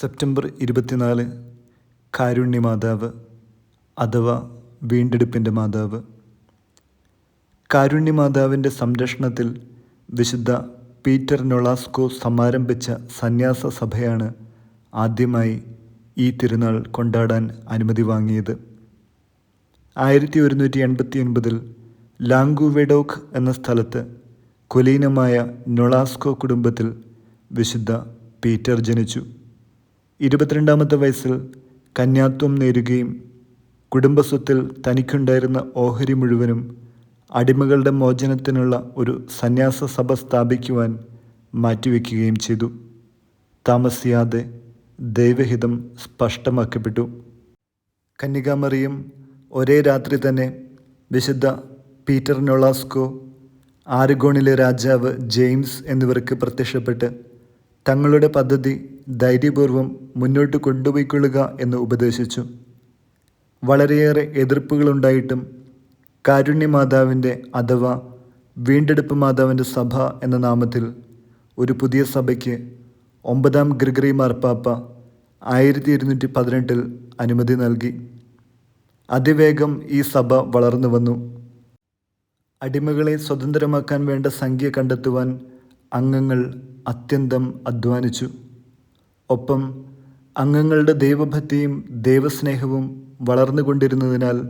September ഇരുപത്തിനാല് കാരുണ്യ മാതാവ് അഥവാ വീണ്ടെടുപ്പിന്റെ മാതാവ്. കാരുണ്യ മാതാവിന്റെ സംരക്ഷണത്തിൽ വിശുദ്ധ പീറ്റർ നൊളാസ്കോ സമാരംഭിച്ച സന്യാസ സഭയാണ് ആദ്യമായി ഈ തിരുനാൾ കൊണ്ടാടാൻ അനുമതി വാങ്ങിയത്. ആയിരത്തി ഒരുന്നൂറ്റി എൺപത്തി ഒൻപതിൽ ലാംഗുവെഡോക്ക് എന്ന സ്ഥലത്ത് കുലീനമായ നൊളാസ്കോ കുടുംബത്തിൽ വിശുദ്ധ പീറ്റർ ജനിച്ചു. ഇരുപത്തിരണ്ടാമത്തെ വയസ്സിൽ കന്യാത്വം നേരുകയും കുടുംബസ്വത്തിൽ തനിക്കുണ്ടായിരുന്ന ഓഹരി മുഴുവനും അടിമകളുടെ മോചനത്തിനുള്ള ഒരു സന്യാസ സഭ സ്ഥാപിക്കുവാൻ മാറ്റിവെക്കുകയും ചെയ്തു. താമസിയാതെ ദൈവഹിതം സ്പഷ്ടമാക്കപ്പെട്ടു. കന്യകാമറിയും ഒരേ രാത്രി തന്നെ വിശുദ്ധ പീറ്റർ നൊളാസ്കോ ആരഗോണിലെ രാജാവ് ജെയിംസ് എന്നിവർക്ക് പ്രത്യക്ഷപ്പെട്ട് തങ്ങളുടെ പദ്ധതി ധൈര്യപൂർവം മുന്നോട്ട് കൊണ്ടുപോയിക്കൊള്ളുക എന്ന് ഉപദേശിച്ചു. വളരെയേറെ എതിർപ്പുകളുണ്ടായിട്ടും കാരുണ്യമാതാവിന്റെ അഥവാ വീണ്ടെടുപ്പ് മാതാവിന്റെ സഭ എന്ന നാമത്തിൽ ഒരു പുതിയ സഭയ്ക്ക് ഒമ്പതാം ഗ്രിഗറി മാർപ്പാപ്പ ആയിരത്തി ഇരുന്നൂറ്റി പതിനെട്ടിൽ അനുമതി നൽകി. അതിവേഗം ഈ സഭ വളർന്നു വന്നു അടിമകളെ സ്വതന്ത്രമാക്കാൻ വേണ്ട സംഖ്യ കണ്ടെത്തുവാൻ അംഗങ്ങൾ അത്യന്തം അധ്വാനിച്ചു. ഒപ്പം അംഗങ്ങളുടെ ദൈവഭക്തിയും ദൈവസ്നേഹവും വളർന്നുകൊണ്ടിരുന്നതിനാൽ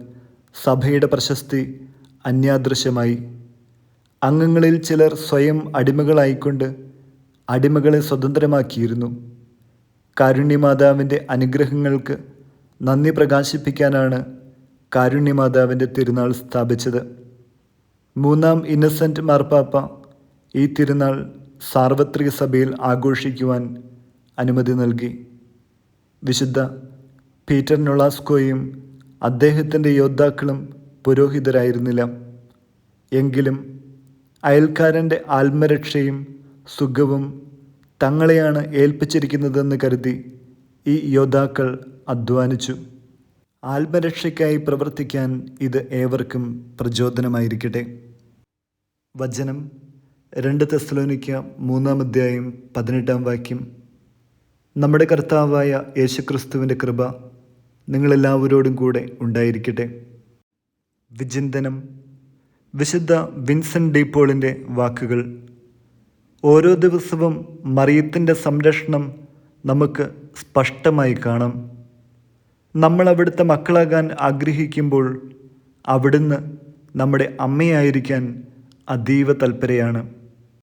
സഭയുടെ പ്രശസ്തി അന്യാദൃശ്യമായി. അംഗങ്ങളിൽ ചിലർ സ്വയം അടിമകളായിക്കൊണ്ട് അടിമകളെ സ്വതന്ത്രമാക്കിയിരുന്നു. കാരുണ്യമാതാവിന്റെ അനുഗ്രഹങ്ങൾക്ക് നന്ദി പ്രകാശിപ്പിക്കാനാണ് കാരുണ്യമാതാവിന്റെ തിരുനാൾ സ്ഥാപിച്ചത്. മൂന്നാം ഇന്നസെന്റ് മാർപ്പാപ്പ ഈ തിരുനാൾ സാർവത്രിക സഭയിൽ ആഘോഷിക്കുവാൻ അനുമതി നൽകി. വിശുദ്ധ പീറ്റർ നൊളാസ്കോയും അദ്ദേഹത്തിന്റെ യോദ്ധാക്കളും പുരോഹിതരായിരുന്നില്ല. എങ്കിലും അയൽക്കാരന്റെ ആത്മരക്ഷയും സുഖവും തങ്ങളെയാണ് ഏൽപ്പിച്ചിരിക്കുന്നതെന്ന് കരുതി ഈ യോദ്ധാക്കൾ അധ്വാനിച്ചു. ആത്മരക്ഷയ്ക്കായി പ്രവർത്തിക്കാൻ ഇത് ഏവർക്കും പ്രചോദനമായിരിക്കട്ടെ. വചനം രണ്ട് തെസ്ലോനിക്ക മൂന്നാം അധ്യായം പതിനെട്ടാം വാക്യം. നമ്മുടെ കർത്താവായ യേശുക്രിസ്തുവിന്റെ കൃപ നിങ്ങളെല്ലാവരോടും കൂടെ ഉണ്ടായിരിക്കട്ടെ. വിചിന്തനം വിശുദ്ധ വിൻസെന്റ് ഡീപോളിന്റെ വാക്കുകൾ. ഓരോ ദിവസവും മറിയത്തിന്റെ സംരക്ഷണം നമുക്ക് സ്പഷ്ടമായി കാണാം. നമ്മൾ അവിടുത്തെ മക്കളാകാൻ ആഗ്രഹിക്കുമ്പോൾ അവിടുന്ന് നമ്മുടെ അമ്മയായിരിക്കാൻ അതീവ തൽപരയാണ്.